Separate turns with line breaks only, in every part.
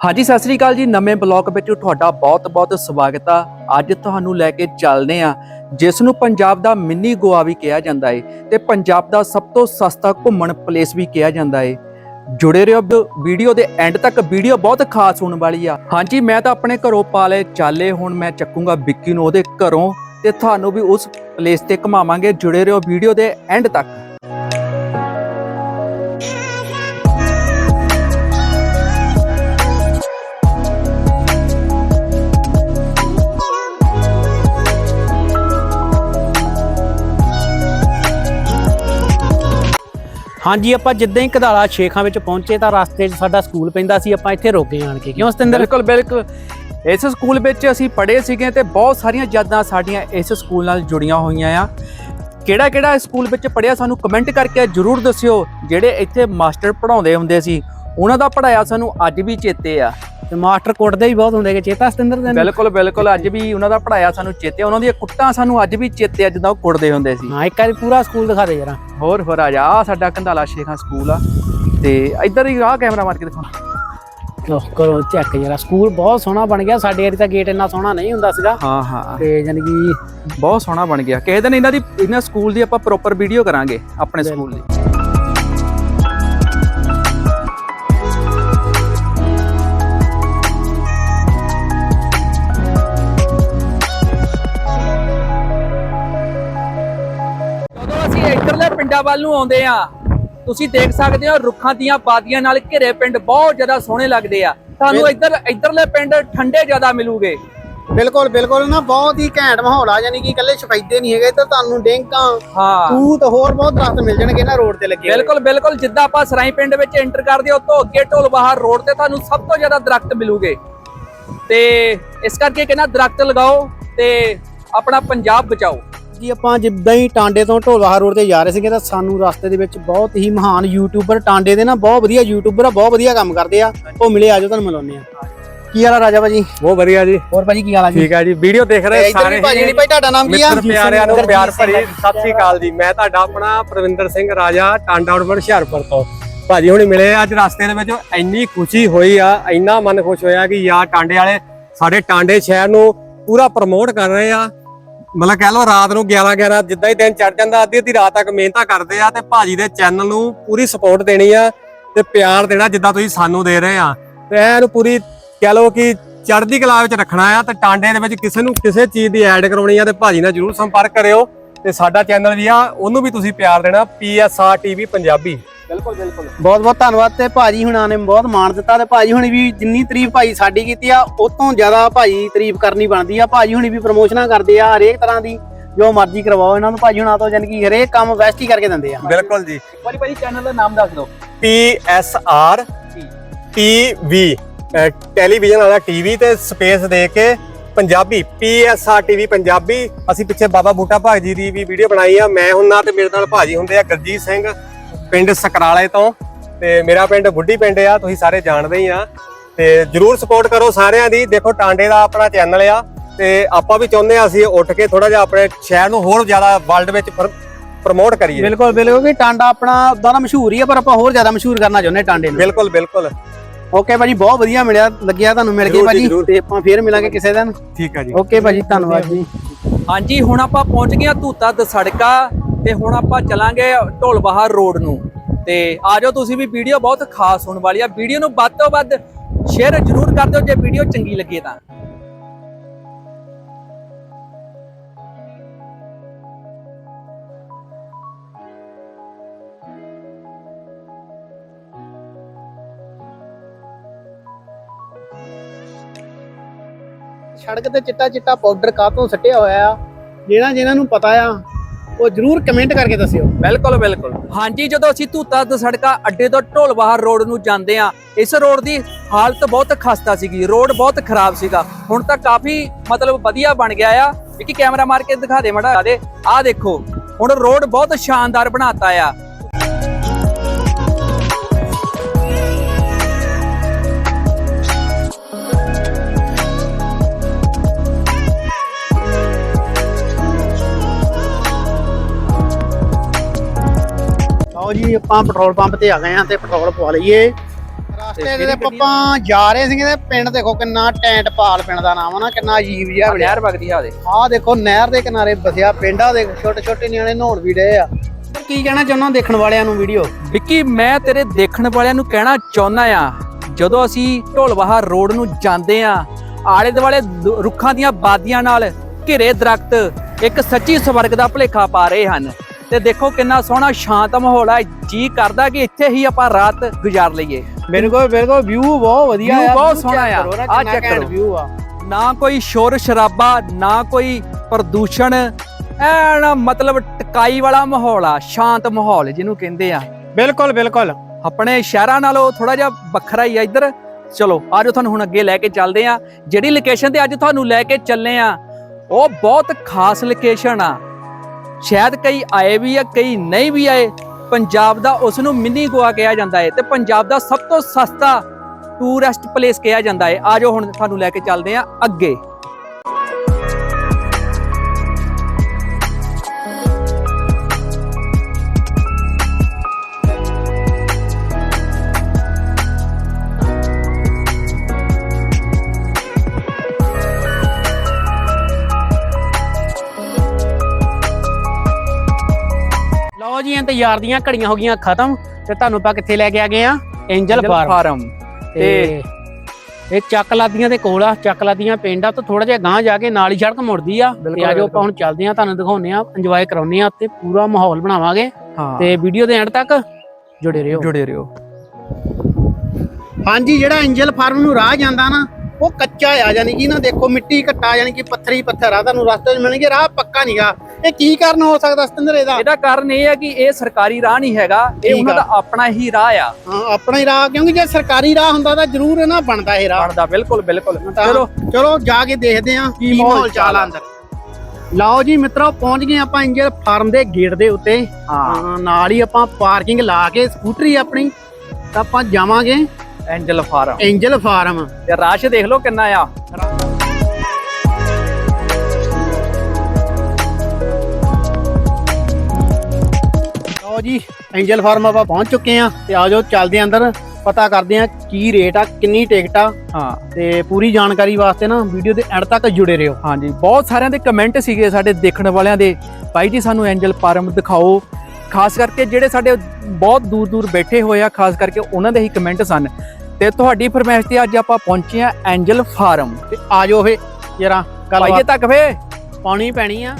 ਹਾਂਜੀ, ਸਤਿ ਸ੍ਰੀ ਅਕਾਲ ਜੀ। ਨਵੇਂ ਬਲੌਗ ਵਿੱਚ ਤੁਹਾਡਾ ਬਹੁਤ-ਬਹੁਤ ਸਵਾਗਤ ਆ। ਅੱਜ ਤੁਹਾਨੂੰ ਲੈ ਕੇ ਚੱਲਦੇ ਆ, ਜਿਸ ਨੂੰ ਪੰਜਾਬ ਦਾ ਮਿੰਨੀ ਗੋਆ ਵੀ ਕਿਹਾ ਜਾਂਦਾ ਏ ਤੇ ਪੰਜਾਬ ਦਾ ਸਭ ਤੋਂ ਸਸਤਾ ਘੁੰਮਣ ਪਲੇਸ ਵੀ ਕਿਹਾ ਜਾਂਦਾ ਏ। ਜੁੜੇ ਰਹੋ ਵੀਡੀਓ ਦੇ ਐਂਡ ਤੱਕ। ਵੀਡੀਓ ਬਹੁਤ ਖਾਸ ਹੋਣ ਵਾਲੀ ਆ। ਹਾਂਜੀ, ਮੈਂ ਤਾਂ ਆਪਣੇ ਘਰੋਂ ਪਾਲੇ ਚਾਲੇ, ਹੁਣ ਮੈਂ ਚੱਕੂੰਗਾ ਵਿੱਕੀ ਨੂੰ ਉਹਦੇ ਘਰੋਂ ਤੇ ਤੁਹਾਨੂੰ ਵੀ ਉਸ ਪਲੇਸ ਤੇ ਘੁਮਾਵਾਂਗੇ। ਜੁੜੇ ਰਹੋ ਵੀਡੀਓ ਦੇ ਐਂਡ ਤੱਕ।
ਹਾਂਜੀ, ਆਪਾਂ ਜਿੱਦਾਂ ਹੀ ਕਧਾਲਾ ਸ਼ੇਖਾਂ ਵਿੱਚ ਪਹੁੰਚੇ ਤਾਂ ਰਸਤੇ 'ਚ ਸਾਡਾ ਸਕੂਲ ਪੈਂਦਾ ਸੀ, ਆਪਾਂ ਇੱਥੇ ਰੁਕੇ ਆਣ ਕੇ। ਕਿਉਂ ਸਤਿੰਦਰ?
ਬਿਲਕੁਲ ਬਿਲਕੁਲ। ਇਸ ਸਕੂਲ ਵਿੱਚ ਅਸੀਂ ਪੜ੍ਹੇ ਸੀਗੇ ਤੇ ਬਹੁਤ ਸਾਰੀਆਂ ਯਾਦਾਂ ਸਾਡੀਆਂ ਇਸ ਸਕੂਲ ਨਾਲ ਜੁੜੀਆਂ ਹੋਈਆਂ ਆ। ਕਿਹੜਾ ਕਿਹੜਾ ਸਕੂਲ ਵਿੱਚ ਪੜ੍ਹਿਆ ਸਾਨੂੰ ਕਮੈਂਟ ਕਰਕੇ ਜਰੂਰ ਦੱਸਿਓ, ਜਿਹੜੇ ਇੱਥੇ ਮਾਸਟਰ ਪੜ੍ਹਾਉਂਦੇ ਹੁੰਦੇ ਸੀ। ਉਹਨਾਂ ਦਾ ਪੜਾਇਆ ਸਾਨੂੰ ਅੱਜ ਵੀ ਚੇਤੇ ਆ।
ਤੇ ਮਾਸਟਰ ਕੁੱਟਦੇ ਵੀ ਬਹੁਤ ਹੁੰਦੇ ਕਿ ਚੇਤਾ ਸਤਿੰਦਰ ਤੈਨੂੰ
ਬਿਲਕੁਲ ਬਿਲਕੁਲ ਅੱਜ ਵੀ ਉਹਨਾਂ ਦਾ ਪੜਾਇਆ ਸਾਨੂੰ ਚੇਤੇ ਉਹਨਾਂ ਦੀਆਂ ਕੁੱਟਾਂ ਸਾਨੂੰ ਅੱਜ ਵੀ ਚੇਤੇ ਆ ਜਦੋਂ ਉਹ ਕੁੱਟਦੇ ਹੁੰਦੇ ਸੀ।
ਹਾਂ ਇੱਕ ਵਾਰੀ ਪੂਰਾ ਸਕੂਲ ਦਿਖਾ ਦੇ ਜਰਾ।
ਹੋਰ ਹੋਰ ਆ ਜਾ। ਆ ਸਾਡਾ ਕੰਧਾਲਾ ਸ਼ੇਖਾਂ ਸਕੂਲ ਆ। ਤੇ ਇੱਧਰ ਹੀ ਆ ਕੈਮਰਾ ਮਾਰ ਕੇ ਦਿਖਾ
ਲੋ ਕਰੋ ਚੈੱਕ ਜਰਾ। ਸਕੂਲ ਬਹੁਤ ਸੋਹਣਾ ਬਣ ਗਿਆ। ਸਾਡੇ ਏਰੀਆ ਦਾ ਗੇਟ ਇੰਨਾ ਸੋਹਣਾ ਨਹੀਂ ਹੁੰਦਾ ਸੀਗਾ।
ਹਾਂ ਹਾਂ।
ਤੇ ਜਾਨੀ ਕਿ
ਬਹੁਤ ਸੋਹਣਾ ਬਣ ਗਿਆ। ਕਿਸੇ ਦਿਨ ਇਹਨਾਂ ਦੀ ਇਹਨਾਂ ਸਕੂਲ ਦੀ ਆਪਾਂ ਪ੍ਰੋਪਰ ਵੀਡੀਓ ਕਰਾਂਗੇ ਆਪਣੇ ਸਕੂਲ ਦੀ। ਪਿੰਡਾਂ ਵੱਲ ਨੂੰ ਆਉਂਦੇ ਆ। ਤੁਸੀਂ ਦੇਖ ਸਕਦੇ ਹੋ ਰੁੱਖਾਂ ਦੀਆਂ ਬਾਦੀਆਂ ਨਾਲ ਘਿਰੇ ਪਿੰਡ ਬਹੁਤ ਜ਼ਿਆਦਾ ਸੋਹਣੇ ਲੱਗਦੇ ਆ। ਤੁਹਾਨੂੰ ਇੱਧਰ ਇੱਧਰਲੇ ਪਿੰਡ ਠੰਡੇ ਜ਼ਿਆਦਾ ਮਿਲੂਗੇ।
ਬਿਲਕੁਲ ਬਿਲਕੁਲ ਨਾ ਬਹੁਤ ਹੀ ਘੈਂਟ ਮਾਹੌਲ ਆ ਯਾਨੀ ਕਿ ਇਕੱਲੇ ਸਫੈਦੇ ਨਹੀਂ ਹੈਗੇ ਤਾਂ ਤੁਹਾਨੂੰ ਡੇਂਕਾਂ
ਹਾਂ।
ਤੂਤ ਹੋਰ ਬਹੁਤ ਦਰਖਤ ਮਿਲ ਜਾਣਗੇ ਨਾ ਰੋਡ ਤੇ ਲੱਗੇ।
ਬਿਲਕੁਲ ਬਿਲਕੁਲ ਜਿੱਦਾਂ ਆਪਾਂ ਸਰਾਈ ਪਿੰਡ ਵਿੱਚ ਐਂਟਰ ਕਰਦੇ ਹਾਂ ਤੋਂ ਅੱਗੇ ਢੋਲ ਬਾਹਰ ਰੋਡ ਤੇ ਤੁਹਾਨੂੰ ਸਭ ਤੋਂ ਜ਼ਿਆਦਾ ਦਰਖਤ ਮਿਲੂਗੇ। ਤੇ ਇਸ ਕਰਕੇ ਕਹਿੰਦਾ ਦਰਖਤ ਲਗਾਓ ਤੇ ਆਪਣਾ ਪੰਜਾਬ ਬਚਾਓ।
ਜੀ ਆਪਾਂ ਜਿੱਦਾਂ ਹੀ ਟਾਂਡੇ ਤੋਂ ਢੋਲਵਾਹਾ ਰੋਡ ਤੇ ਜਾ ਰਹੇ ਸੀਗੇ ਤਾਂ ਸਾਨੂੰ ਰਸਤੇ ਦੇ ਵਿੱਚ ਬਹੁਤ ਹੀ ਮਹਾਨ ਯੂਟਿਊਬਰ ਟਾਂਡੇ ਦੇ ਨਾ ਬਹੁਤ ਵਧੀਆ ਯੂਟਿਊਬਰ ਆ ਬਹੁਤ ਵਧੀਆ ਕੰਮ ਕਰਦੇ ਆ। ਉਹ ਮਿਲੇ ਆਜੋ ਤੁਹਾਨੂੰ ਮਿਲਾਉਂਦੇ ਆ। ਕੀ ਹਾਲ ਆ ਰਾਜਾ ਭਾਜੀ?
ਬਹੁਤ ਵਧੀਆ ਜੀ।
ਹੋਰ ਭਾਜੀ ਕੀ ਹਾਲ ਆ ਜੀ?
ਠੀਕ ਹੈ ਜੀ। ਵੀਡੀਓ ਦੇਖ ਰਹੇ
ਵੀ ਭਾਜੀ ਨਹੀਂ ਭਾਈ ਤੁਹਾਡਾ ਨਾਮ ਕੀ ਆ?
ਮਿੱਤਰ ਪਿਆਰਿਆਂ ਨੂੰ ਪਿਆਰ ਭਰੀ ਸਤਿ ਸ੍ਰੀ ਅਕਾਲ ਜੀ। ਮੈਂ ਤੁਹਾਡਾ ਆਪਣਾ ਪ੍ਰਵਿੰਦਰ ਸਿੰਘ ਰਾਜਾ ਟਾਂਡਾ ਉਡਮਣ ਹੁਸ਼ਿਆਰਪੁਰ ਤੋਂ। ਭਾਜੀ ਹੁਣੀ ਮਿਲੇ ਅੱਜ ਰਸਤੇ ਦੇ ਵਿੱਚ। ਇੰਨੀ ਖੁਸ਼ੀ ਹੋਈ ਆ ਇੰਨਾ ਮਨ ਖੁਸ਼ ਹੋਇਆ ਕਿ ਯਾਰ ਟਾਂਡੇ ਵਾਲੇ ਸਾਡੇ ਟਾਂਡੇ ਸ਼ਹਿਰ ਨੂੰ ਪੂਰਾ ਪ੍ਰਮੋਟ ਕਰ ਰਹੇ ਆ। ਮਤਲਬ ਕਹਿ ਲਓ ਰਾਤ ਨੂੰ 11 11 ਜਿੱਦਾਂ ਹੀ ਦਿਨ ਚੜ ਜਾਂਦਾ, ਅੱਧੀ ਅੱਧੀ ਰਾਤ ਤੱਕ ਮਿਹਨਤਾਂ ਕਰਦੇ ਆ ਤੇ ਭਾਜੀ ਦੇ ਚੈਨਲ ਨੂੰ ਪੂਰੀ ਸਪੋਰਟ ਦੇਣੀ ਆ ਤੇ ਪਿਆਰ ਦੇਣਾ ਜਿੱਦਾਂ ਤੁਸੀਂ ਸਾਨੂੰ ਦੇ ਰਹੇ ਆ। ਤੇ ਇਹਨੂੰ ਪੂਰੀ ਕਹਿ ਲਓ ਕਿ ਚੜ੍ਹਦੀ ਕਲਾ ਵਿੱਚ ਰੱਖਣਾ ਆ ਤੇ ਟਾਂਡੇ ਦੇ ਵਿੱਚ ਕਿਸੇ ਨੂੰ ਕਿਸੇ ਚੀਜ਼ ਦੀ ਐਡ ਕਰਾਉਣੀ ਆ ਤੇ ਭਾਜੀ ਨਾਲ ਜਰੂਰ ਸੰਪਰਕ ਕਰਿਓ ਤੇ ਸਾਡਾ ਚੈਨਲ ਵੀ ਆ, ਉਹਨੂੰ ਵੀ ਤੁਸੀਂ ਪਿਆਰ ਦੇਣਾ PSR TV ਪੰਜਾਬੀ।
ਬਿਲਕੁਲ ਬਿਲਕੁਲ।
ਬਹੁਤ ਬਹੁਤ ਧੰਨਵਾਦ ਤੇ ਭਾਜੀ ਹੁਣਾਂ ਨੇ ਬਹੁਤ ਮਾਣ ਦਿੱਤਾ ਤੇ ਭਾਜੀ ਹੁਣੀ ਵੀ ਜਿੰਨੀ ਤਾਰੀਫ ਭਾਈ ਸਾਡੀ ਕੀਤੀ ਆ ਉਹ ਤੋਂ ਜ਼ਿਆਦਾ ਭਾਜੀ ਤਾਰੀਫ ਕਰਨੀ ਬਣਦੀ ਆ। ਭਾਜੀ ਹੁਣੀ ਵੀ ਪ੍ਰਮੋਸ਼ਨਾਂ ਕਰਦੇ ਆ ਹਰੇਕ ਤਰ੍ਹਾਂ ਦੀ ਜੋ ਮਰਜ਼ੀ ਕਰਵਾਓ ਇਹਨਾਂ ਨੂੰ। ਭਾਜੀ ਹੁਣਾਂ ਤੋਂ ਜਾਨੀ ਕਿ ਹਰੇਕ ਕੰਮ ਬੈਸਟ ਹੀ ਕਰਕੇ ਦਿੰਦੇ ਆ।
ਬਿਲਕੁਲ ਜੀ।
ਭਾਜੀ ਭਾਜੀ ਚੈਨਲ ਦਾ ਨਾਮ ਦੱਸ ਦਿਓ।
PSR TV ਅਹ ਟੈਲੀਵਿਜ਼ਨ ਵਾਲਾ ਟੀਵੀ ਤੇ ਸਪੇਸ ਦੇ ਕੇ ਪੰਜਾਬੀ PSR TV ਪੰਜਾਬੀ। ਅਸੀਂ ਪਿੱਛੇ ਬਾਬਾ ਬੂਟਾ ਭਾਗ ਜੀ ਦੀ ਵੀ ਵੀਡੀਓ ਬਣਾਈ ਆ। ਮੈਂ ਹੁੰਨਾ ਤੇ ਮੇਰੇ ਨਾਲ ਭਾਜੀ ਹੁੰਦੇ ਆ ਗੁਰਜੀਤ ਸਿੰਘ। ਪਿੰਡ ਸਕਰਾਲੇ ਤੋਂ ਤੇ ਮੇਰਾ ਪਿੰਡ ਬੁੱਢੀ ਪਿੰਡ ਆ ਤੁਸੀਂ ਸਾਰੇ ਜਾਣਦੇ ਹੀ ਆ। ਤੇ ਜਰੂਰ ਸਪੋਰਟ ਕਰੋ ਸਾਰਿਆਂ ਦੀ। ਦੇਖੋ ਟਾਂਡੇ ਦਾ ਆਪਣਾ ਚੈਨਲ ਆ ਤੇ ਆਪਾਂ ਵੀ ਚਾਹੁੰਦੇ ਆ ਅਸੀਂ ਉੱਠ ਕੇ ਥੋੜਾ ਜਿਹਾ ਆਪਣੇ ਸ਼ਹਿਰ ਨੂੰ ਹੋਰ ਜ਼ਿਆਦਾ ਵਰਲਡ ਵਿੱਚ ਪ੍ਰਮੋਟ ਕਰੀਏ।
ਬਿਲਕੁਲ ਬਿਲਕੁਲ ਕਿ ਟਾਂਡਾ ਆਪਣਾ ਦਾ ਮਸ਼ਹੂਰ ਹੀ ਆ ਪਰ ਆਪਾਂ ਹੋਰ ਜ਼ਿਆਦਾ ਮਸ਼ਹੂਰ ਕਰਨਾ ਚਾਹੁੰਦੇ ਟਾਂਡੇ ਨੂੰ।
ਬਿਲਕੁਲ ਬਿਲਕੁਲ।
ਓਕੇ ਭਾਜੀ ਬਹੁਤ ਵਧੀਆ ਮਿਲਿਆ ਲੱਗਿਆ ਤੁਹਾਨੂੰ ਮਿਲ ਕੇ ਭਾਜੀ
ਜ਼ਰੂਰ।
ਤੇ ਆਪਾਂ ਫੇਰ ਮਿਲਾਂਗੇ ਕਿਸੇ ਦਿਨ।
ਠੀਕ ਆ ਜੀ।
ਓਕੇ ਭਾਜੀ ਧੰਨਵਾਦ ਜੀ।
ਹਾਂਜੀ ਹੁਣ ਆਪਾਂ ਪਹੁੰਚ ਗਏ ਹਾਂ ਧੂਤਾ ਦਸੜਕਾ। ਤੇ ਹੁਣ ਆਪਾਂ ਚਲਾਂਗੇ ਢੋਲ ਬਾਹਰ ਰੋਡ ਨੂੰ। ਤੇ ਆ ਜਾਓ ਤੁਸੀਂ ਵੀ ਵੀਡੀਓ ਬਹੁਤ ਖਾਸ ਹੋਣ ਵਾਲੀ ਆ। ਵੀਡੀਓ ਨੂੰ ਵੱਧ ਤੋਂ ਵੱਧ ਸ਼ੇਅਰ ਜ਼ਰੂਰ ਕਰ ਦਿਓ। ਜੇ ਵੀਡੀਓ ਚੰਗੀ ਲੱਗੇ ਤਾਂ।
ਸੜਕ ਤੇ ਚਿੱਟਾ ਚਿੱਟਾ ਪਾਊਡਰ ਕਾਹਤੋਂ ਸੱਟਿਆ ਹੋਇਆ ਆ? ਜਿਹੜਾ ਜਿਹਨਾਂ ਨੂੰ ਪਤਾ ਆ ਉਹ ਜਰੂਰ ਕਮੈਂਟ ਕਰਕੇ ਦੱਸਿਓ।
ਬਿਲਕੁਲ ਬਿਲਕੁਲ। ਹਾਂਜੀ ਜਦੋਂ ਅਸੀਂ ਧੂਤਾ ਦਸੜਕਾ ਅੱਡੇ ਤੋਂ ਢੋਲ ਬਾਹਰ ਰੋਡ ਨੂੰ ਜਾਂਦੇ ਆ ਇਸ ਰੋਡ ਦੀ ਹਾਲਤ ਬਹੁਤ ਖਸਤਾ ਸੀਗੀ ਰੋਡ ਬਹੁਤ ਖਰਾਬ ਸੀਗਾ। ਹੁਣ ਤਾਂ ਕਾਫੀ ਮਤਲਬ ਵਧੀਆ ਬਣ ਗਿਆ ਆ। ਇੱਕ ਕੈਮਰਾ ਮਾਰ ਕੇ ਦਿਖਾ ਦੇ ਮੜਾ ਦੇ ਆਹ ਦੇਖੋ ਹੁਣ ਰੋਡ ਬਹੁਤ ਸ਼ਾਨਦਾਰ ਬਣਾਤਾ ਆ।
ਆਪਾਂ ਪੈਟਰੋਲ ਪੰਪ ਤੇ ਆ ਗਏ ਆ ਤੇ ਪੈਟਰੋਲ ਪਵਾ ਲਈਏ। ਰਸਤੇ ਦੇ ਤੇ ਆਪਾਂ ਜਾ ਰਹੇ ਸੀਗੇ ਤੇ ਪਿੰਡ ਦੇਖੋ ਕਿੰਨਾ ਟੈਂਟ ਪਾਲ ਪਿੰਡ ਦਾ ਨਾਮ ਆ ਨਾ ਕਿੰਨਾ ਅਜੀਬ ਜਿਹਾ ਬਣਿਆ।
ਨਹਿਰ ਵਗਦੀ ਆ ਦੇ
ਆਹ ਦੇਖੋ ਨਹਿਰ ਦੇ ਕਿਨਾਰੇ ਬਸਿਆ ਪਿੰਡਾ ਦੇ ਛੋਟੇ ਛੋਟੇ ਨਿਆਣੇ ਨਹਾਉਣ ਵੀ ਡਏ ਆ। ਕੀ ਕਹਿਣਾ ਚਾਹੁੰਦਾ ਦੇਖਣ ਵਾਲਿਆਂ ਨੂੰ ਵੀਡੀਓ?
ਵਿੱਕੀ ਮੈਂ ਤੇਰੇ ਦੇਖਣ ਵਾਲਿਆਂ ਨੂੰ ਕਹਿਣਾ ਚਾਹੁੰਦਾ ਆ ਜਦੋਂ ਅਸੀਂ ਢੋਲਵਾਹਾ ਰੋਡ ਨੂੰ ਜਾਂਦੇ ਆ ਆਲੇ ਦੁਆਲੇ ਰੁੱਖਾਂ ਦੀਆਂ ਬਾਦੀਆਂ ਨਾਲ ਘਿਰੇ ਦਰਖਤ ਇੱਕ ਸੱਚੀ ਸਵਰਗ ਦਾ ਭੁਲੇਖਾ ਪਾ ਰਹੇ ਹਨ। ਤੇ ਦੇਖੋ ਕਿੰਨਾ ਸੋਹਣਾ ਸ਼ਾਂਤ ਮਾਹੌਲ ਹੈ ਜੀ ਕਰਦਾ ਕਿ ਇੱਥੇ ਹੀ ਆਪਾਂ ਰਾਤ ਗੁਜ਼ਾਰ ਲਈਏ।
ਬਿਲਕੁਲ ਬਿਲਕੁਲ ਵਿਊ ਬਹੁਤ ਵਧੀਆ ਆ।
ਬਹੁਤ ਸੋਹਣਾ ਆ। check
ਘੈਂਟ
ਕਰੋ।
view ਆ।
ਨਾ ਕੋਈ ਸ਼ੋਰ ਸ਼ਰਾਬਾ ਨਾ ਕੋਈ ਪ੍ਰਦੂਸ਼ਣ। ਐਨ ਮਤਲਬ ਟਕਾਈ ਵਾਲਾ ਮਾਹੌਲ ਆ ਸ਼ਾਂਤ ਮਾਹੌਲ ਜਿਹਨੂੰ ਕਹਿੰਦੇ ਆ।
ਬਿਲਕੁਲ ਬਿਲਕੁਲ।
ਆਪਣੇ ਸ਼ਹਿਰਾਂ ਨਾਲੋਂ ਥੋੜਾ ਜਿਹਾ ਵੱਖਰਾ ਹੀ ਆ ਇੱਧਰ। ਚਲੋ ਆਜੋ ਤੁਹਾਨੂੰ ਹੁਣ ਅੱਗੇ ਲੈ ਕੇ ਚੱਲਦੇ ਆ। ਜਿਹੜੀ ਲੋਕੇਸ਼ਨ ਤੇ ਅੱਜ ਤੁਹਾਨੂੰ ਲੈ ਕੇ ਚੱਲੇ ਆ ਉਹ ਬਹੁਤ ਖਾਸ ਲੋਕੇਸ਼ਨ ਆ। ਸ਼ਾਇਦ ਕਈ ਆਏ ਵੀ ਆ, ਕਈ ਨਹੀਂ ਵੀ ਆਏ। ਪੰਜਾਬ ਦਾ ਉਸ ਨੂੰ ਮਿੰਨੀ ਗੋਆ ਕਿਹਾ ਜਾਂਦਾ ਹੈ ਤੇ ਪੰਜਾਬ ਦਾ ਸਭ ਤੋਂ ਸਸਤਾ ਟੂਰਿਸਟ ਪਲੇਸ ਕਿਹਾ ਜਾਂਦਾ ਹੈ ਆਜੋ ਹੁਣ, ਤੁਹਾਨੂੰ ਲੈ ਕੇ ਚੱਲਦੇ ਆ ਅੱਗੇ।
ਜੀ ਇੰਤਜ਼ਾਰ ਦੀਆਂ ਘੜੀਆਂ ਹੋ ਗਈਆਂ ਖਤਮ ਤੇ ਤੁਹਾਨੂੰ ਆਪਾਂ ਕਿੱਥੇ ਲੈ ਕੇ ਆ ਗਏ ਆ? ਐਂਜਲ ਫਾਰਮ
ਫਾਰਮ
ਤੇ ਇਹ ਚੱਕਲਾਦੀਆਂ ਦੇ ਕੋਲ ਆ ਚੱਕਲਾਦੀਆਂ ਪਿੰਡ ਆ ਤੋਂ ਥੋੜਾ ਜਿਹਾ ਗਾਂਹ ਜਾ ਕੇ ਨਾਲ ਹੀ ਸੜਕ ਮੁੜਦੀ ਆ। ਤੇ ਆਜੋ ਆਪਾਂ। ਹੁਣ ਚੱਲਦੇ ਆ ਤੁਹਾਨੂੰ ਦਿਖਾਉਨੇ ਆ ਇੰਜੋਏ ਕਰਾਉਨੇ ਆ ਤੇ ਪੂਰਾ ਮਾਹੌਲ ਬਣਾਵਾਂਗੇ। ਤੇ ਵੀਡੀਓ ਦੇ ਐਂਡ ਤੱਕ ਜੁੜੇ ਰਹੋ।
ਜੁੜੇ ਰਹੋ।
ਹਾਂਜੀ ਜਿਹੜਾ ਐਂਜਲ ਫਾਰਮ ਨੂੰ ਰਾਹ ਜਾਂਦਾ ਨਾ ਕੱਚਾ ਆ ਯਾਨੀ ਕਿ ਨਾ ਦੇਖੋ ਮਿੱਟੀ ਘੱਟਾ ਯਾਨੀ ਕਿ ਪੱਥਰੀ ਪੱਥਰ ਆ ਤੁਹਾਨੂੰ ਰਸਤੇ 'ਚ ਮਿਲਣਗੇ ਰਾਹ ਪੱਕਾ ਨਹੀਂਗਾ ਇਹ ਕੀ ਕਾਰਨ ਹੋ ਸਕਦਾ ਸਤਿੰਦਰ ਇਹਦਾ?
ਇਹਦਾ ਕਾਰਨ ਇਹ ਹੈ ਕਿ ਇਹ ਸਰਕਾਰੀ ਰਾਹ ਨਹੀਂ ਹੈਗਾ ਇਹ ਉਹਨਾਂ
ਆ।
ਦਾ ਆਪਣਾ ਹੀ ਰਾਹ ਆ।
ਹਾਂ ਆਪਣਾ ਹੀ ਰਾਹ ਕਿਉਂਕਿ ਜੇ ਸਰਕਾਰੀ ਰਾਹ ਹੁੰਦਾ ਤਾਂ ਜ਼ਰੂਰ ਇਹ ਨਾ ਬਣਦਾ ਇਹ ਰਾਹ।
ਬਣਦਾ ਬਿਲਕੁਲ ਬਿਲਕੁਲ। ਚਲੋ।
ਚਲੋ ਜਾ ਕੇ ਦੇਖਦੇ ਹਾਂ ਕੀ
ਮਾਹੌਲ
ਚਾਲ ਆ ਅੰਦਰ। ਲਓ ਜੀ ਮਿੱਤਰੋ ਪਹੁੰਚ ਗਏ ਆਪਾਂ ਐਂਜਲ ਫਾਰਮ ਦੇ ਗੇਟ ਦੇ ਉੱਤੇ।
ਹਾਂ।
ਹਾਂ, ਨਾਲ ਹੀ ਆਪਾਂ ਪਾਰਕਿੰਗ ਲਾ ਕੇ ਸਕੂਟਰੀ ਆਪਣੀ ਤਾਂ ਆਪਾਂ ਜਾਵਾਂਗੇ।
ਐਂਜਲ ਫਾਰਮ
ਐਂਜਲ ਫਾਰਮ
ਤੇ ਰਸ਼ ਦੇਖ ਲਓ ਕਿੰਨਾ ਆ।
ਲਓ ਜੀ ਐਂਜਲ ਫਾਰਮ ਆਪਾਂ ਪਹੁੰਚ ਚੁੱਕੇ ਆ ਤੇ ਆਜੋ ਚੱਲਦੇ ਅੰਦਰ। ਪਤਾ ਕਰਦੇ ਆ ਕੀ ਰੇਟ ਆ ਕਿੰਨੀ ਟਿਕਟ ਆ।
ਹਾਂ।
ਤੇ ਪੂਰੀ ਜਾਣਕਾਰੀ ਵਾਸਤੇ ਨਾ ਵੀਡੀਓ ਦੇ ਐਂਡ ਤੱਕ ਜੁੜੇ ਰਹੋ।
ਹਾਂਜੀ ਬਹੁਤ ਸਾਰਿਆਂ ਦੇ ਕਮੈਂਟ ਸੀਗੇ ਸਾਡੇ ਦੇਖਣ ਵਾਲਿਆਂ ਦੇ। ਭਾਈ ਜੀ ਸਾਨੂੰ ਐਂਜਲ ਫਾਰਮ ਦਿਖਾਓ। ਖਾਸ ਕਰਕੇ ਜਿਹੜੇ ਸਾਡੇ ਬਹੁਤ ਦੂਰ ਦੂਰ ਬੈਠੇ ਹੋਏ ਆ ਖਾਸ ਕਰਕੇ ਉਹਨਾਂ ਦੇ ਹੀ ਕਮੈਂਟ ਸਨ। ਤੇ ਤੁਹਾਡੀ ਫਰਮਾਇਸ਼ ਤੇ ਅੱਜ ਆਪਾਂ ਪਹੁੰਚੇ ਆ ਐਂਜਲ ਫਾਰਮ।
ਤੇ ਆਜੋ ਫੇ ਜਰਾ
ਭਾਈਏ
ਗੱਲਬਾਤ।
ਤੱਕ ਫੇ?
ਪਾਉਣੀ ਪੈਣੀ ਆ।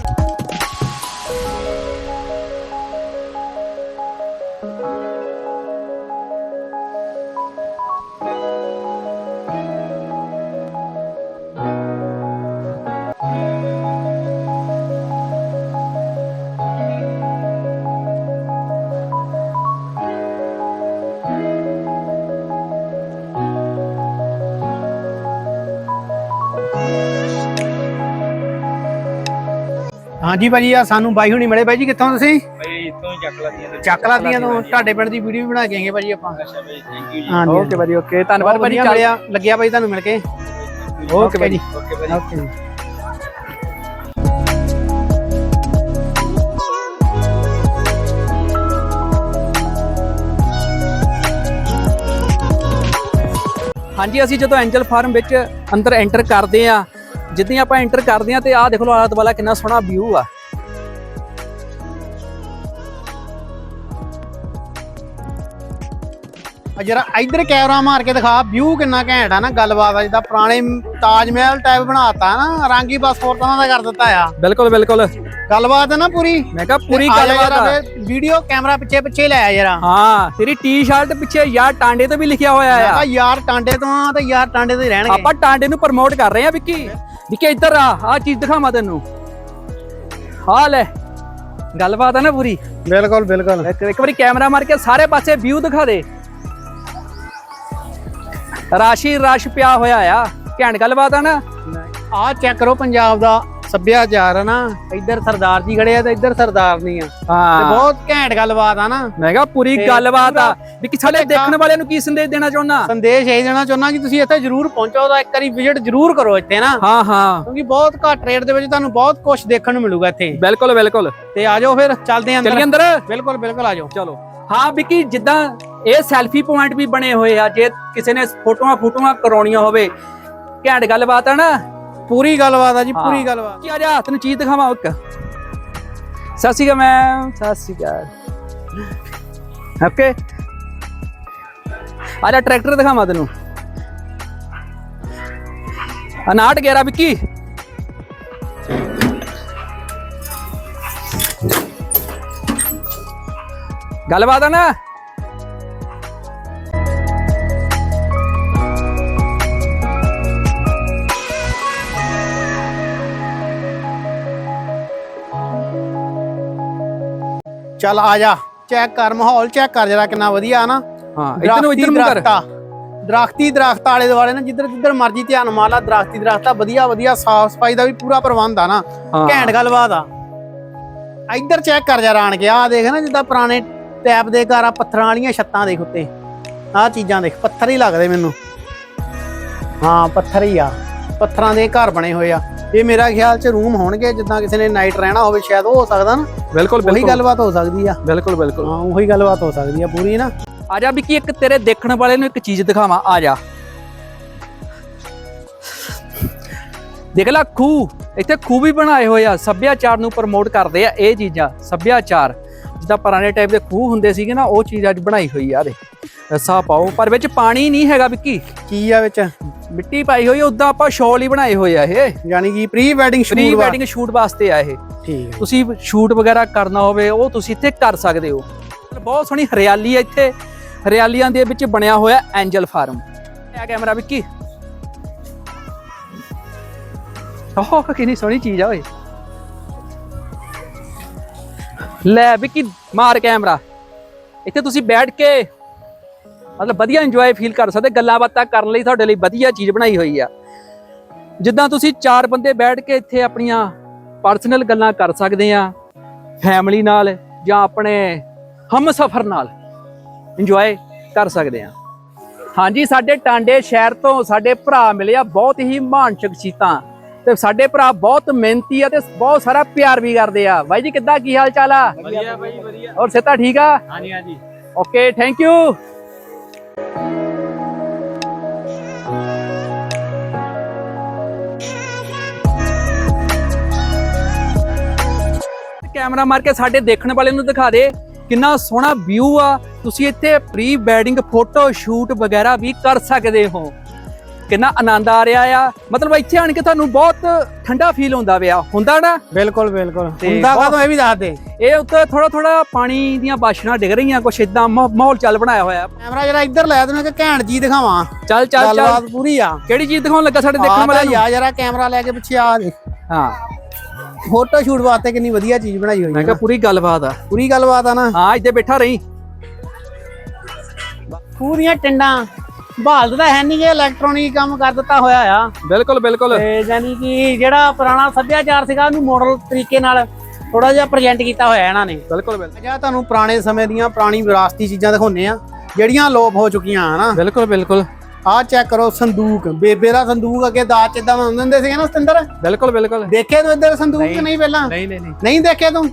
ਹਾਂਜੀ ਭਾਜੀ ਆ ਸਾਨੂੰ ਬਾਈ ਹੁਣੀ ਮਿਲੇ। ਬਾਈ ਜੀ ਕਿੱਥੋਂ ਤੁਸੀਂ?
ਬਈ ਤੋਂ ਚੱਕ ਲੱਦੀਆਂ
ਚੱਕ ਲਾਦੀਆਂ ਤੋਂ ਤੁਹਾਡੇ ਪਿੰਡ ਦੀ ਵੀਡੀਓ ਵੀ ਬਣਾ ਕੇ ਆਏਗੇ ਭਾਜੀ ਆਪਾਂ। ਹਾਂਜੀ।
ਓਕੇ ਭਾਜੀ ਓਕੇ ਧੰਨਵਾਦ
ਬਹੁਤ
ਭਾਜੀ
ਵਧੀਆ ਮਿਲਿਆ ਲੱਗਿਆ ਭਾਈ ਤੁਹਾਨੂੰ ਮਿਲ ਕੇ। ਓਕੇ ਭਾਜੀ।
ਓਕੇ ਭਾਜੀ
ਓਕੇ ਜੀ
ਹਾਂਜੀ ਅਸੀਂ ਜਦੋਂ ਐਂਜਲ ਫਾਰਮ ਵਿੱਚ ਅੰਦਰ ਐਂਟਰ ਕਰਦੇ ਆ ਜਿੱਦਾਂ ਆਪਾਂ ਐਂਟਰ ਕਰਦੇ ਆ ਤੇ ਆਹ ਦੇਖ ਲਓ ਆਲਾ ਦੁਆਲਾ ਕਿੰਨਾ ਸੋਹਣਾ ਵਿਊ ਆ।
ਆ ਜਰਾ ਇਧਰ ਕੈਮਰਾ ਮਾਰ ਕੇ ਦਿਖਾ ਵਿਊ ਕਿੰਨਾ ਘੈਂਟ ਆ ਨਾ ਗੱਲਬਾਤ ਆ ਜਿੱਦਾਂ ਪੁਰਾਣੇ ਤਾਜ ਮਹਿਲ ਟਾਈਪ ਬਣਾਤਾ ਨਾ ਰਾਂਗੀ ਬਸ ਹੋਰ ਤਰ੍ਹਾਂ ਦਾ ਕਰ ਦਿੱਤਾ ਆ।
ਬਿਲਕੁਲ ਬਿਲਕੁਲ।
ਗੱਲਬਾਤ ਹੈ ਨਾ ਪੂਰੀ?
ਮੈਂ ਕਿਹਾ ਪੂਰੀ ਗੱਲਬਾਤ ਆ।
ਵੀਡੀਓ ਕੈਮਰਾ ਪਿੱਛੇ ਪਿੱਛੇ ਲੈ ਆ ਜਰਾ।
ਹਾਂ ਤੇਰੀ ਟੀ-ਸ਼ਰਟ ਪਿੱਛੇ ਯਾਰ ਟਾਂਡੇ ਤੇ ਵੀ ਲਿਖਿਆ ਹੋਇਆ ਆ।
ਯਾਰ ਟਾਂਡੇ ਤੋਂ ਆ ਤੇ ਯਾਰ ਟਾਂਡੇ ਤੋਂ ਹੀ ਰਹਿਣਗੇ।
ਆਪਾਂ ਟਾਂਡੇ ਨੂੰ ਪ੍ਰਮੋਟ ਕਰ ਰਹੇ ਆ ਵਿੱਕੀ। ਵਿੱਕੀ ਇੱਧਰ ਆ ਆ ਚੀਜ਼ ਦਿਖਾਵਾਂ ਤੈਨੂੰ। ਆ ਲੈ ਗੱਲਬਾਤ ਆ ਨਾ ਪੂਰੀ।
ਬਿਲਕੁਲ ਬਿਲਕੁਲ।
ਇੱਕ ਇੱਕ ਵਾਰੀ ਕੈਮਰਾ ਮਾਰ ਕੇ ਸਾਰੇ ਪਾਸੇ ਵਿਊ ਦਿਖਾ ਦੇ। ਰਾਸ਼ੀ ਰਸ਼ ਪਿਆ ਹੋਇਆ ਆ। ਘੈਂਟ ਗੱਲਬਾਤ ਆ ਨਾ।
ਆਹ ਚੈੱਕ ਕਰੋ ਪੰਜਾਬ ਦਾ। ਸੱਭਿਆਚਾਰ ਆ ਨਾ ਇੱਧਰ ਸਰਦਾਰ ਜੀ ਖੜੇ ਆ ਤੇ ਇੱਧਰ ਸਰਦਾਰਨੀ ਆ। ਤੇ
ਹਾਂ।
ਬਹੁਤ ਘੈਂਟ ਗੱਲਬਾਤ ਆ ਨਾ।
ਮੈਂ ਕਿਹਾ ਪੂਰੀ
ਤੇ
ਗੱਲਬਾਤ ਆ।
ਪੂਰਾ
ਵਿੱਕੀ ਸਾਡੇ ਦੇਖਣ ਵਾਲਿਆਂ ਨੂੰ ਕੀ ਸੰਦੇਸ਼ ਦੇਣਾ ਚਾਹੁੰਦਾ?
ਸੰਦੇਸ਼ ਇਹ ਦੇਣਾ ਚਾਹੁੰਦਾ ਕਿ ਤੁਸੀਂ ਇੱਥੇ ਜ਼ਰੂਰ ਪਹੁੰਚੋ ਤਾਂ ਇੱਕ ਵਾਰੀ ਵਿਜ਼ਿਟ ਜ਼ਰੂਰ ਕਰੋ ਇੱਥੇ ਨਾ।
ਹਾਂ ਹਾਂ।
ਕਿਉਂਕਿ ਬਹੁਤ ਘੱਟ ਰੇਟ ਦੇ ਵਿੱਚ ਤੁਹਾਨੂੰ ਬਹੁਤ ਕੁਝ ਦੇਖਣ ਨੂੰ ਮਿਲੂਗਾ ਇੱਥੇ।
ਬਿਲਕੁਲ ਬਿਲਕੁਲ।
ਤੇ ਆਜੋ ਫਿਰ ਚੱਲਦੇ ਆਂ
ਚੱਲੀਏ
ਅੰਦਰ?
ਅੰਦਰ
ਬਿਲਕੁਲ ਬਿਲਕੁਲ ਆਜੋ
ਚਲੋ। ਹਾਂ ਵਿੱਕੀ ਜਿੱਦਾਂ ਇਹ ਸੈਲਫੀ ਪੁਆਇੰਟ ਵੀ ਬਣੇ ਹੋਏ ਆ ਜੇ ਕਿਸੇ ਨੇ ਫੋਟੋਆਂ ਫੋਟੋਆਂ ਕਰਾਉਣੀਆਂ ਹੋਵੇ ਘੈਂਟ ਗੱਲਬਾਤ ਆ ਨਾ।
ਪੂਰੀ ਗੱਲਬਾਤ ਆ ਜੀ। ਪੂਰੀ ਗੱਲਬਾਤ।
ਕੀ ਆ ਜਾ ਤੈਨੂੰ ਚੀਜ਼ ਦਿਖਾਵਾਂ ਇੱਕ। ਸਤਿ ਸ਼੍ਰੀ ਅਕਾਲ ਮੈਮ ਸਤਿ ਸ਼੍ਰੀ ਅਕਾਲ। ਓਕੇ ਆ ਜਾ ਟਰੈਕਟਰ ਦਿਖਾਵਾਂ ਤੈਨੂੰ। ਅਨਾਟ ਗੇਰਾ ਵਿੱਕੀ। ਗੱਲਬਾਤ ਆ ਨਾ?
ਚੱਲ ਆ ਜਾ ਚੈੱਕ ਕਰ ਮਾਹੌਲ ਚੈੱਕ ਕਰ ਜਰਾ ਕਿੰਨਾ ਵਧੀਆ ਨਾ।
ਹਾਂ ਇੱਧਰ ਨੂੰ ਇੱਧਰ ਨੂੰ ਕਰ।
ਦਰਖਤ ਆ। ਦਰਖਤੀ ਆਲੇ ਦੁਆਲੇ ਨਾ ਜਿੱਧਰ ਜਿੱਧਰ ਮਰਜ਼ੀ ਧਿਆਨ ਮਾਰ ਲਾ ਦਰਖਤੀ ਦਰਖਤ ਆ ਵਧੀਆ ਵਧੀਆ ਸਾਫ਼ ਸਫ਼ਾਈ ਦਾ ਵੀ ਪੂਰਾ ਪ੍ਰਬੰਧ ਆ ਨਾ। ਘੈਂਟ ਗੱਲਬਾਤ ਆ। ਇੱਧਰ ਚੈੱਕ ਕਰ ਜਰਾ ਆਣ ਕੇ ਆ ਦੇਖ ਨਾ ਜਿੱਦਾਂ ਪੁਰਾਣੇ ਟੈਪ ਦੇ ਘਰ ਆ ਪੱਥਰਾਂ ਵਾਲੀਆਂ ਛੱਤਾਂ ਦੇਖ ਉੱਤੇ। ਆਹ ਚੀਜ਼ਾਂ ਦੇਖ ਪੱਥਰ ਹੀ ਲੱਗਦੇ ਮੈਨੂੰ। ਹਾਂ ਪੱਥਰ ਹੀ ਆ। ਪੱਥਰਾਂ ਦੇ ਘਰ ਬਣੇ ਹੋਏ ਆ। ਇਹ ਮੇਰਾ ਖਿਆਲ ਚ ਰੂਮ ਹੋਣਗੇ ਜਿੱਦਾਂ ਕਿਸੇ ਨੇ ਨਾਈਟ ਰਹਿਣਾ ਹੋਵੇ ਸ਼ਾਇਦ ਉਹ ਹੋ ਸਕਦਾ ਨਾ।
ਬਿਲਕੁਲ
ਉਹੀ
ਬਿਲਕੁਲ।
ਗੱਲਬਾਤ ਹੋ ਸਕਦੀ ਆ।
ਬਿਲਕੁਲ ਬਿਲਕੁਲ।
ਹਾਂ ਉਹੀ ਗੱਲਬਾਤ ਹੋ ਸਕਦੀ ਆ ਪੂਰੀ ਨਾ।
ਆ ਜਾ ਵਿੱਕੀ ਇੱਕ ਤੇਰੇ ਦੇਖਣ ਵਾਲੇ ਨੂੰ ਇੱਕ ਚੀਜ਼ ਦਿਖਾਵਾਂ ਆ ਜਾ। ਦੇਖ ਲੈ ਖੂਹ ਇੱਥੇ ਖੂਹ ਵੀ ਬਣਾਏ ਹੋਏ ਆ ਸੱਭਿਆਚਾਰ ਨੂੰ ਪ੍ਰਮੋਟ ਕਰਦੇ ਆ ਇਹ ਚੀਜ਼ਾਂ ਸੱਭਿਆਚਾਰ। ਜਿੱਦਾਂ ਪੁਰਾਣੇ ਟਾਈਪ ਦੇ ਖੂਹ ਹੁੰਦੇ ਸੀਗੇ ਨਾ ਉਹ ਚੀਜ਼ ਅੱਜ ਬਣਾਈ ਹੋਈ ਆ ਦੇ ਰਸਾ ਪਾਓ ਪਰ ਵਿੱਚ ਪਾਣੀ ਨਹੀਂ ਹੈਗਾ ਵਿੱਕੀ।
ਕੀ ਆ ਵਿੱਚ?
ਮਿੱਟੀ ਪਾਈ ਹੋਈ ਉਦਾਂ ਆਪਾਂ ਸ਼ੋਲ ਹੀ ਬਣਾਏ ਹੋਏ ਆ ਇਹ।
ਯਾਨੀ ਕਿ pre wedding
pre
shoot
wedding shoot ਵਾਸਤੇ ਆ ਇਹ।
ਠੀਕ ਹੈ।
ਤੁਸੀਂ ਸ਼ੂਟ ਵਗੈਰਾ ਕਰਨਾ ਹੋਵੇ ਉਹ ਤੁਸੀਂ ਇੱਥੇ ਕਰ ਸਕਦੇ ਹੋ। ਬਹੁਤ ਸੋਹਣੀ ਹਰਿਆਲੀ ਹੈ ਇੱਥੇ। ਹਰਿਆਲੀਆਂ ਦੇ ਵਿੱਚ ਬਣਿਆ ਹੋਇਆ ਐਂਜਲ ਫਾਰਮ। ਇਹ ਕੈਮਰਾ ਵਿੱਕੀ। ਓਹ ਕਿੰਨੀ ਸੋਹਣੀ ਚੀਜ਼ ਆ ਓਏ। ਲੈ ਵਿੱਕੀ ਮਾਰ ਕੈਮਰਾ। ਇੱਥੇ ਤੁਸੀਂ ਬੈਠ ਕੇ ਮਤਲਬ ਵਧੀਆ ਇੰਜੋਏ ਫੀਲ ਕਰ ਸਕਦੇ ਗੱਲਾਂ ਬਾਤਾਂ ਕਰਨ ਲਈ ਤੁਹਾਡੇ ਲਈ ਵਧੀਆ ਚੀਜ਼ ਬਣਾਈ ਹੋਈ ਆ। ਜਿੱਦਾਂ ਤੁਸੀਂ ਚਾਰ ਬੰਦੇ ਬੈਠ ਕੇ ਇੱਥੇ ਆਪਣੀਆਂ ਪਰਸਨਲ ਗੱਲਾਂ ਕਰ ਸਕਦੇ ਆ ਫੈਮਿਲੀ ਨਾਲ ਜਾਂ ਆਪਣੇ ਹਮ ਸਫਰ ਨਾਲ ਇੰਜੋਏ ਕਰ ਸਕਦੇ ਆ। ਹਾਂਜੀ ਸਾਡੇ ਟਾਂਡੇ ਸ਼ਹਿਰ ਤੋਂ ਸਾਡੇ ਭਰਾ ਮਿਲੇ ਆ ਬਹੁਤ ਹੀ ਮਹਾਨ ਸ਼ਖਸੀਅਤਾਂ ਤੇ ਸਾਡੇ ਭਰਾ ਬਹੁਤ ਮਿਹਨਤੀ ਆ ਤੇ ਬਹੁਤ ਸਾਰਾ ਪਿਆਰ ਵੀ ਕਰਦੇ ਆ। ਬਾਈ ਜੀ ਕਿੱਦਾਂ ਕੀ ਹਾਲ ਚਾਲ ਆ?
ਵਧੀਆ ਬਾਈ ਵਧੀਆ।
ਔਰ ਸਿੱਧਾ ਠੀਕ ਆ?
ਹਾਂਜੀ ਹਾਂਜੀ।
ਓਕੇ ਥੈਂਕ ਯੂ ਕੈਮਰਾ ਮਾਰ ਕੇ ਸਾਡੇ ਦੇਖਣ ਵਾਲੇ ਨੂੰ ਦਿਖਾ ਦੇ, ਕਿੰਨਾ ਸੋਹਣਾ ਵਿਊ ਆ। ਤੁਸੀਂ ਇੱਥੇ ਪ੍ਰੀ ਵੈਡਿੰਗ ਫੋਟੋ ਸ਼ੂਟ ਵਗੈਰਾ ਵੀ ਕਰ ਸਕਦੇ ਹੋ। ਕਿੰਨਾ ਆਨੰਦ ਆ ਰਿਹਾ ਆ। ਮਤਲਬ ਇੱਥੇ ਆਣ ਕੇ ਤੁਹਾਨੂੰ ਬਹੁਤ ਠੰਡਾ ਫੀਲ ਹੁੰਦਾ ਪਿਆ। ਹੁੰਦਾ ਨਾ?
ਬਿਲਕੁਲ ਬਿਲਕੁਲ।
ਤੇ
ਹੁੰਦਾ
ਬਹੁਤ-
ਕਦੋਂ ਇਹ ਵੀ ਦੱਸ ਦੇ।
ਇਹ ਉੱਤੇ ਥੋੜਾ ਥੋੜਾ ਪਾਣੀ ਦੀਆਂ ਬਾਸ਼ਣਾ ਡਿੱਗ ਰਹੀਆਂ ਕੁਛ ਇਦਾਂ ਮਾਹੌਲ ਚੱਲ ਬਣਾਇਆ ਹੋਇਆ।
ਕੈਮਰਾ ਜਰਾ ਇੱਧਰ ਲੈ ਤੈਨੂੰ ਇੱਕ ਘੈਂਟ ਜੀ ਦਿਖਾਵਾਂ।
ਚੱਲ ਚੱਲ ਚੱਲ।
ਗੱਲਬਾਤ ਪੂਰੀ ਆ।
ਕਿਹੜੀ ਚੀਜ਼ ਦਿਖਾਉਣ ਲੱਗਾ ਸਾਡੇ ਦੇਖਣ
ਆ
ਵਾਲਿਆਂ ਨੂੰ?
ਯਾ ਜਰਾ ਕੈਮਰਾ ਲੈ ਕੇ ਪਿੱਛੇ ਆ ਦੇਖ
ਹਾਂ।
ਫੋਟੋ ਸ਼ੂਟ ਵਾਸਤੇ ਕਿੰਨੀ ਵਧੀਆ ਚੀਜ਼ ਬਣਾਈ ਹੋਈ
ਮੈਂ
ਹੈ
ਕਿਹਾ ਪੂਰੀ ਗੱਲਬਾਤ ਆ।
ਪੂਰੀ ਗੱਲਬਾਤ ਆ ਨਾ।
ਹਾਂ ਇੱਥੇ ਬੈਠਾ ਰਹੀ।
ਪੂਰੀਆਂ ਟਿੰਡਾਂ। ਬਹਾਲ ਤਾਂ ਹੈ ਨਹੀਂ ਕਿ ਇਲੈਕਟ੍ਰੋਨਿਕ ਕੰਮ ਕਰ ਦਿੱਤਾ ਹੋਇਆ ਆ।
ਬਿਲਕੁਲ ਬਿਲਕੁਲ।
ਤੇ ਯਾਨੀ ਕਿ ਜਿਹੜਾ ਪੁਰਾਣਾ ਸੱਭਿਆਚਾਰ ਸੀਗਾ ਉਹਨੂੰ ਮਾਡਲ ਤਰੀਕੇ ਨਾਲ ਥੋੜਾ ਜਿਹਾ ਪ੍ਰੈਜ਼ੈਂਟ ਕੀਤਾ ਹੋਇਆ ਇਹਨਾਂ ਨੇ।
ਬਿਲਕੁਲ ਬਿਲਕੁਲ।
ਜਾਂ ਤੁਹਾਨੂੰ ਪੁਰਾਣੇ ਸਮੇਂ ਦੀਆਂ ਪੁਰਾਣੀ ਵਿਰਾਸਤੀ ਚੀਜ਼ਾਂ ਦਿਖਾਉਂਦੇ ਆ ਜਿਹੜੀਆਂ ਲੋਪ ਹੋ ਚੁੱਕੀਆਂ ਹਨਾ?
ਬਿਲਕੁਲ ਬਿਲਕੁਲ।
ਆਹ ਚੈੱਕ ਕਰੋ ਸੰਦੂਕ। ਬੇਬੇ ਦਾ ਸੰਦੂਕ ਅੱਗੇ ਚ ਇਦਾਂ ਹੁੰਦੇ ਸੀਗੇ ਨਾ ਸਤਿੰਦਰ?
ਬਿਲਕੁਲ ਬਿਲਕੁਲ।
ਦੇਖੇ ਤੂੰ ਇੱਧਰ ਸੰਦੂਕ ਕਿ ਨਹੀਂ ਪਹਿਲਾਂ?
ਨਹੀਂ ਨਹੀਂ ਨਹੀਂ।
ਨਹੀਂ ਦੇਖੇ ਤੂੰ?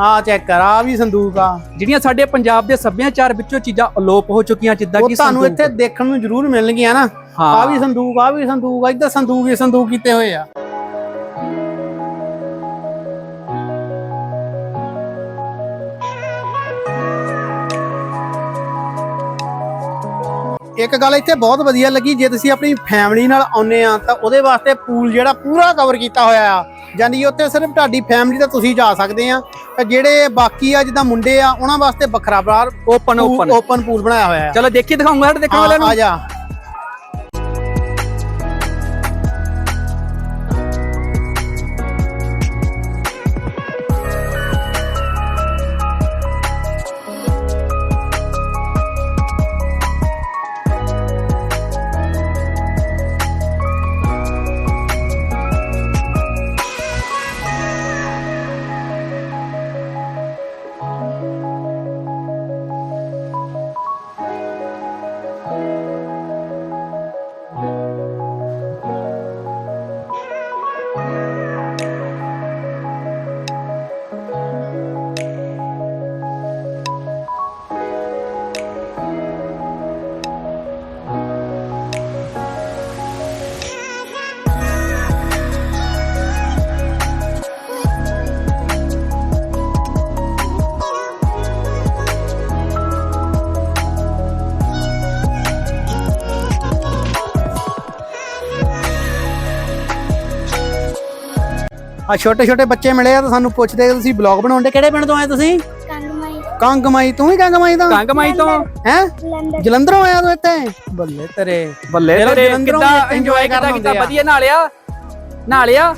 ਆਹ ਚੈੱਕ ਕਰ ਆ ਵੀ ਸੰਦੂਕ ਆ।
ਜਿਹੜੀਆਂ ਸਾਡੇ ਪੰਜਾਬ ਦੇ ਸੱਭਿਆਚਾਰ ਵਿੱਚੋਂ ਚੀਜ਼ਾਂ ਅਲੋਪ ਹੋ ਚੁੱਕੀਆਂ ਜਿੱਦਾਂ
ਉਹ
ਕਿ
ਤੁਹਾਨੂੰ
ਸੰਦੂਕ।
ਇੱਥੇ ਦੇਖਣ ਨੂੰ ਜ਼ਰੂਰ ਮਿਲਣਗੀਆਂ ਨਾ।
ਹਾਂ।
ਆ ਵੀ ਸੰਦੂਕ ਆ ਵੀ ਸੰਦੂਕ ਆ ਇੱਧਰ ਸੰਦੂਕ ਹੀ ਸੰਦੂਕ ਕੀਤੇ ਹੋਏ ਆ। ਇੱਕ ਗੱਲ ਇੱਥੇ ਬਹੁਤ ਵਧੀਆ ਲੱਗੀ ਜੇ ਤੁਸੀਂ ਆਪਣੀ ਫੈਮਿਲੀ ਨਾਲ ਆਉਨੇ ਆ ਤਾਂ ਉਹਦੇ ਵਾਸਤੇ ਪੂਲ ਜਿਹੜਾ ਪੂਰਾ ਕਵਰ ਕੀਤਾ ਹੋਇਆ ਆ। ਯਾਨੀ ਉੱਥੇ ਸਿਰਫ ਤੁਹਾਡੀ ਫੈਮਿਲੀ ਤਾਂ ਤੁਸੀਂ ਜਾ ਸਕਦੇ ਆ ਤੇ ਜਿਹੜੇ ਬਾਕੀ ਆ ਜਿੱਦਾਂ ਮੁੰਡੇ ਆ ਉਹਨਾਂ ਵਾਸਤੇ ਵੱਖਰਾ bar
open open
open pool ਬਣਾਇਆ ਹੋਇਆ ਆ।
ਚਲੋ ਦੇਖੀ ਦਿਖਾਉਂਗਾ ਦੇਖਣ ਵਾਲਿਆਂ ਨੂੰ।
ਆ ਜਾ। ਆ ਛੋਟੇ ਛੋਟੇ ਬੱਚੇ ਮਿਲੇ ਆ ਤਾਂ ਸਾਨੂੰ ਪੁੱਛਦੇ ਤੁਸੀਂ ਬਲੌਗ ਬਣਾਉਂਦੇ ਕਿਹੜੇ ਪਿੰਡ ਤੋਂ ਆਏ ਤੁਸੀਂ?
ਕੰਗਮਾਈ।
ਕੰਗਮਾਈ ਤੂੰ ਵੀ ਕੰਗਮਾਈ ਤੋਂ?
ਕੰਗਮਾਈ ਤੋਂ।
ਹੈ? ਜਲੰਧਰੋਂ। ਆਇਆ ਤੂੰ ਇੱਥੇ? ਬੱਲੇ ਤੇਰੇ।
ਬੱਲੇ ਤੇਰੇ ਕਿੱਦਾਂ ਇੰਜੋਏ
ਆਉਂਦੇ ਆ।
ਵਧੀਆ ਨਾਲਿਆ ਨਾਲਿਆ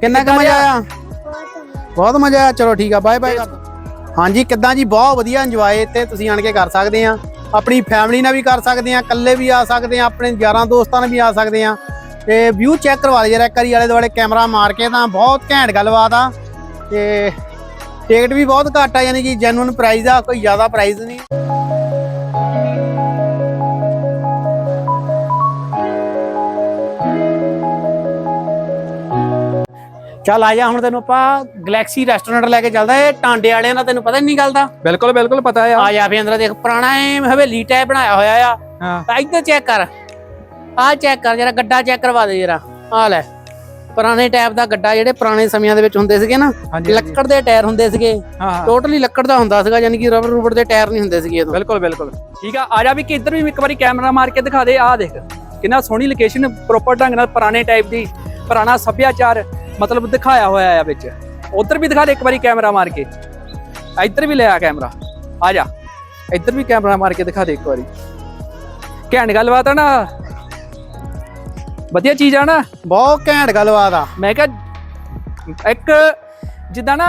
ਕਿੰਨਾ ਕੁ
ਕਿੱਦਾਂ
ਮਜ਼ਾ? ਆਇਆ?
ਬਹੁਤ
ਬਹੁਤ ਮਜ਼ਾ ਆਇਆ। ਚਲੋ ਠੀਕ ਆ ਬਾਏ ਬਾਏ ਹਾਂਜੀ ਕਿੱਦਾਂ ਜੀ? ਬਹੁਤ ਵਧੀਆ ਇੰਜੋਏ ਇੱਥੇ। ਤੁਸੀਂ ਆਣ ਕੇ ਕਰ ਸਕਦੇ ਆ। ਆਪਣੀ ਫੈਮਿਲੀ ਨਾਲ ਵੀ ਕਰ ਸਕਦੇ ਆ। ਇਕੱਲੇ ਵੀ ਆ ਸਕਦੇ ਆ। ਆਪਣੇ ਯਾਰਾਂ ਦੋਸਤਾਂ ਨਾਲ ਵੀ ਆ ਸਕਦੇ ਆ। ਤੇ ਵਿਊ ਚੈੱਕ ਕਰਵਾ ਲਈ ਜਰਾ ਇੱਕ ਵਾਰੀ ਆਲੇ ਦੁਆਲੇ ਕੈਮਰਾ ਮਾਰ ਕੇ ਤਾਂ ਬਹੁਤ ਘੈਂਟ ਗੱਲਬਾਤ ਆ। ਤੇ ਟਿਕਟ ਵੀ ਬਹੁਤ ਘੱਟ ਆ ਯਾਨੀ ਕਿ ਜੈਨੂਇਨ ਪ੍ਰਾਈਸ ਆ ਕੋਈ ਜ਼ਿਆਦਾ ਪ੍ਰਾਈਸ ਨਹੀਂ। ਚੱਲ ਆ ਜਾ ਹੁਣ ਤੈਨੂੰ ਆਪਾਂ ਗੈਲੈਕਸੀ ਰੈਸਟੋਰੈਂਟ ਲੈ ਕੇ ਚੱਲਦਾ ਏ ਟਾਂਡੇ ਵਾਲਿਆਂ ਦਾ ਤੈਨੂੰ ਪਤਾ ਨਹੀਂ ਗੱਲ ਦਾ?
ਬਿਲਕੁਲ ਬਿਲਕੁਲ ਪਤਾ ਆ।
ਆ ਜਾ ਫੇ ਅੰਦਰ ਦੇਖ ਪੁਰਾਣਾ ਹਵੇਲੀ ਟਾਈਪ ਬਣਾਇਆ ਹੋਇਆ ਆ। ਤਾਂ ਇੱਧਰ ਚੈੱਕ ਕਰ। ਆ ਚੈੱਕ ਕਰ ਜਰਾ ਗੱਡਾ ਚੈੱਕ ਕਰਵਾ ਦੇ ਜਰਾ। ਆ ਲੈ ਪੁਰਾਣੇ ਟਾਈਪ ਦਾ ਗੱਡਾ ਜਿਹੜੇ ਪੁਰਾਣੇ ਸਮਿਆਂ ਦੇ ਵਿੱਚ ਹੁੰਦੇ ਸੀਗੇ ਨਾ। ਲੱਕੜ ਦੇ ਟਾਇਰ ਹੁੰਦੇ ਸੀਗੇ।
ਹਾਂ ਹਾਂ।
ਟੋਟਲੀ ਲੱਕੜ ਦਾ ਹੁੰਦਾ ਸੀਗਾ ਯਾਨੀ ਕਿ ਰਬਰ ਰੂਬਰ ਦੇ ਟਾਇਰ ਨਹੀਂ ਹੁੰਦੇ ਸੀਗੇ ਉਦੋਂ
ਬਿਲਕੁਲ ਬਿਲਕੁਲ। ਠੀਕ ਆ ਆ ਜਾ ਵੀ ਕਿ ਇੱਧਰ ਵੀ ਇੱਕ ਵਾਰੀ ਕੈਮਰਾ ਮਾਰ ਕੇ ਦਿਖਾ ਦੇ ਆ ਦੇਖ। ਕਿੰਨਾ ਸੋਹਣੀ ਲੋਕੇਸ਼ਨ ਪ੍ਰੋਪਰ ਢੰਗ ਨਾਲ ਪੁਰਾਣੇ ਟਾਈਪ ਦੀ ਪੁਰਾਣਾ ਸੱਭਿਆਚਾਰ ਮਤਲਬ ਦਿਖਾਇਆ ਹੋਇਆ ਆ ਵਿੱਚ। ਉਧਰ ਵੀ ਦਿਖਾ ਦੇ ਇੱਕ ਵਾਰੀ ਕੈਮਰਾ ਮਾਰ ਕੇ। ਇੱਧਰ ਵੀ ਲੈ ਆ ਕੈਮਰਾ। ਆ ਜਾ। ਇੱਧਰ ਵੀ ਕੈਮਰਾ ਮਾਰ ਕੇ ਦਿਖਾ ਦੇ ਇੱਕ ਵਾਰੀ। ਘੈਂਟ ਗੱਲਬਾਤ ਆ ਨਾ। ਵਧੀਆ ਚੀਜ਼ ਆ ਨਾ?
ਬਹੁਤ ਘੈਂਟ ਗੱਲਬਾਤ ਆ।
ਮੈਂ ਕਿਹਾ ਇੱਕ ਜਿੱਦਾਂ ਨਾ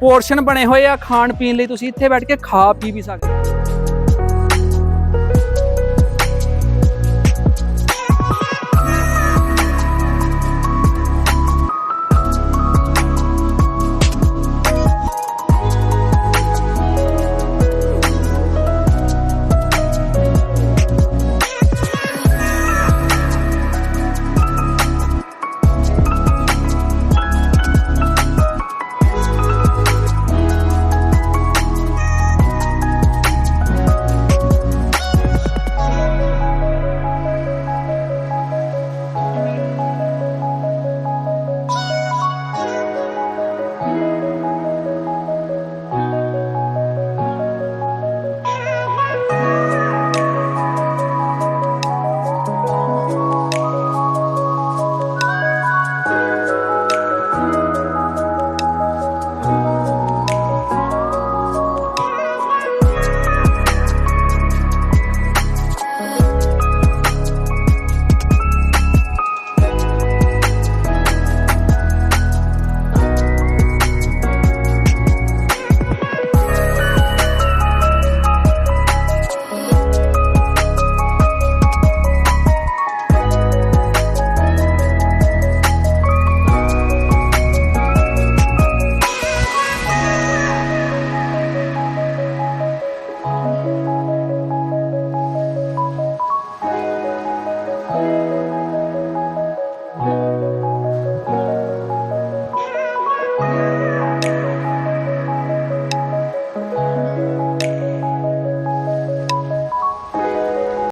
ਪੋਰਸ਼ਨ ਬਣੇ ਹੋਏ ਆ ਖਾਣ ਪੀਣ ਲਈ ਤੁਸੀਂ ਇੱਥੇ ਬੈਠ ਕੇ ਖਾ ਪੀ ਵੀ ਸਕਦੇ